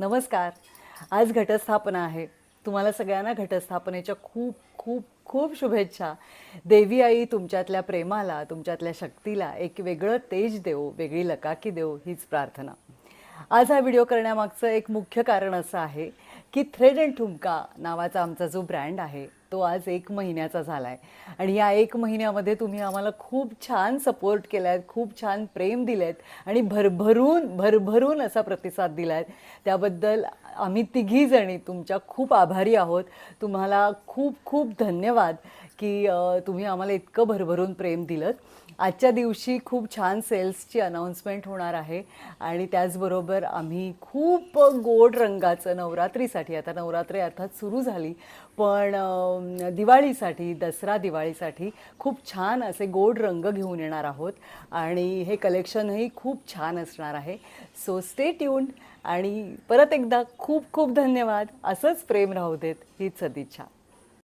नमस्कार. आज घटस्थापना आहे. तुम्हाला सगळ्यांना घटस्थापनेच्या खूप खूप खूप शुभेच्छा. देवी आई तुमच्यातल्या प्रेमाला तुमच्यातल्या शक्तीला एक वेगळं तेज देऊ वेगळी लकाकी देऊ हीच प्रार्थना. आज हा व्हिडिओ करण्यामागचं एक मुख्य कारण असं आहे की थ्रेड अँड ठुमका नावाचा आमचा जो ब्रँड आहे तो आज एक महिन्याचा झाला आहे आणि या एक महिन्यामध्ये तुम्ही आम्हाला खूप छान सपोर्ट केला आहे खूप छान प्रेम दिलं आहेत आणि भरभरून भरभरून असा प्रतिसाद दिला आहे त्याबद्दल आम्ही तिघीजणी तुमच्या खूप आभारी आहोत. तुम्हाला खूप खूप धन्यवाद की तुम्ही आम्हाला इतकं भरभरून प्रेम दिलं आजच्या दिवशी खूप छान सेल्सची अनाऊन्समेंट होणार आहे आणि त्याचबरोबर आम्ही खूप गोड रंगाचं नवरात्रीसाठी आता नवरात्री अर्थात सुरू झाली पण दिवाळीसाठी दसरा दिवाळीसाठी खूप छान असे गोड रंग घेऊन येणार आहोत. आणि हे कलेक्शनही खूप छान असणार आहे. सो स्टे ट्यून आणि परत एकदा खूप खूप धन्यवाद. असंच प्रेम राहू देत हीच सदिच्छा.